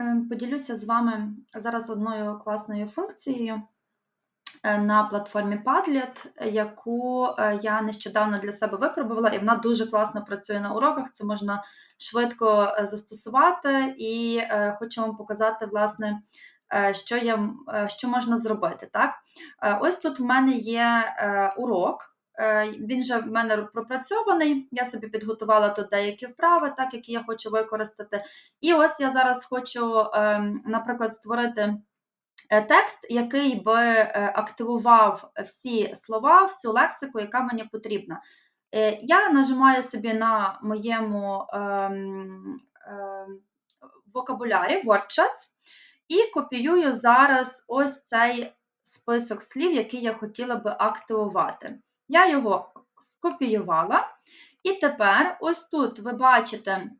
Ем, поділюся з вами зараз одною класною функцією е, на платформі Padlet, яку е, я нещодавно для себе випробувала, і вона дуже класно працює на уроках. Це можна швидко е, застосувати, і хочу вам показати, власне, що я, що можна зробити. Так? Ось тут в мене є урок. Е, він вже в мене пропрацьований, я собі підготувала тут деякі вправи, так які я хочу використати. І ось я зараз хочу, ем, наприклад, створити е, текст, який би е, активував всі слова, всю лексику, яка мені потрібна. Я нажимаю собі на моєму ем, ем, вокабулярі WordChats і копіюю зараз ось цей список слів, який я хотіла би активувати. Я його скопіювала. І тепер, ось тут ви бачите,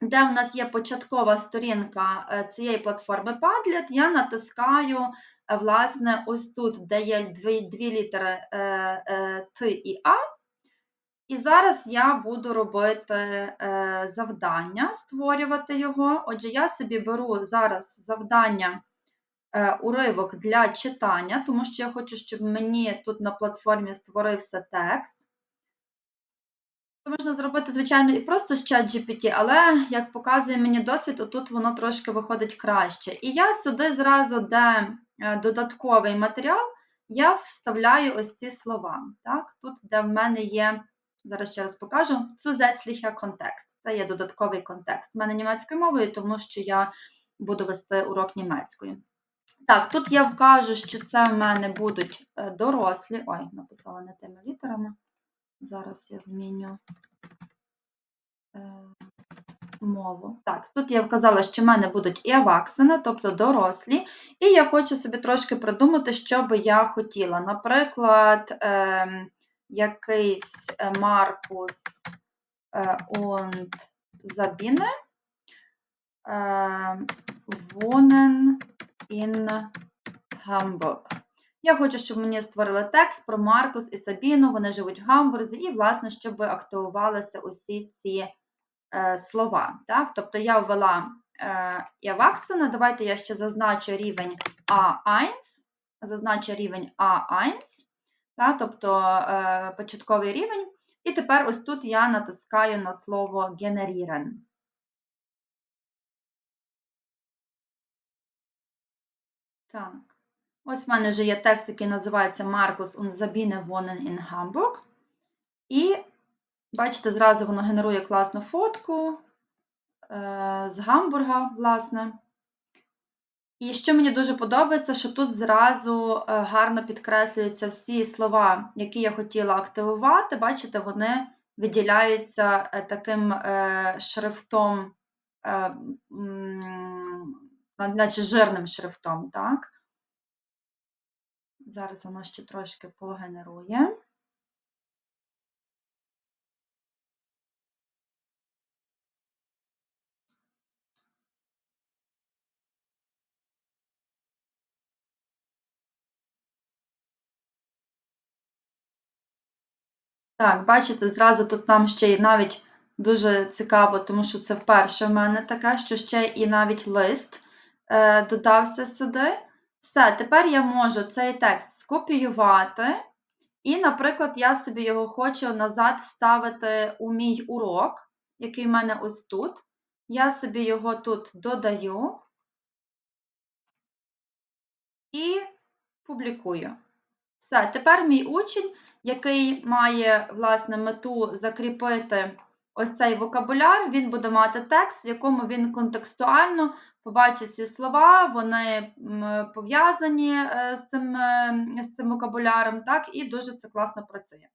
де в нас є початкова сторінка е, цієї платформи Padlet, я натискаю, е, власне, ось тут, де є дві, дві літери е, Т і А. І зараз я буду робити завдання, створювати його. Отже, я собі беру зараз завдання. Е, уривок для читання, тому що я хочу, щоб мені тут на платформі створився текст. Це можна зробити, звичайно, і просто з ChatGPT, але, як показує мені досвід, отут воно трошки виходить краще. І я сюди зразу, де е, додатковий матеріал, я вставляю ось ці слова. Так? Тут, де в мене є, зараз ще раз покажу, zusätzlicher контекст. Це є додатковий контекст. У мене німецькою мовою, тому що я буду вести урок німецькою. Так, тут я вкажу, що це в мене будуть е, дорослі. Ой, написала не тими літерами. Зараз я зміню е, мову. Так, тут я вказала, що в мене будуть і аваксини, тобто дорослі. І я хочу собі трошки придумати, що би я хотіла. Наприклад, е, якийсь Маркус und Забіне. Вонен in Hamburg. Я хочу, щоб мені створили текст про Маркус і Сабіну, вони живуть в Гамбурзі, і, власне, щоб активувалися усі ці е, слова. Так? Тобто я ввела е, Яваксена, давайте я ще зазначу рівень А1, зазначу рівень А1, так? тобто е, початковий рівень. І тепер ось тут я натискаю на слово генерірен. Так. Ось в мене вже є текст, який називається Markus und Sabine wohnen in Hamburg. І, бачите, зразу воно генерує класну фотку е, з Гамбурга, власне. І що мені дуже подобається, що тут зразу е, гарно підкреслюються всі слова, які я хотіла активувати. Бачите, вони виділяються е, таким шрифтом наче жирним шрифтом, так? Зараз воно ще трошки погенерує. Так, бачите, зразу тут нам ще й навіть дуже цікаво, тому що це вперше в мене таке, що ще і навіть лист додався сюди. Все, тепер я можу цей текст скопіювати. І, наприклад, я собі його хочу назад вставити у мій урок, який в мене ось тут. Я собі його тут додаю і публікую. Все, тепер мій учень, який має, власне, мету закріпити ось цей вокабуляр, він буде мати текст, в якому він контекстуально побачить ці слова, вони пов'язані е, з цим, е, з цим вокабуляром, так, і дуже це класно працює.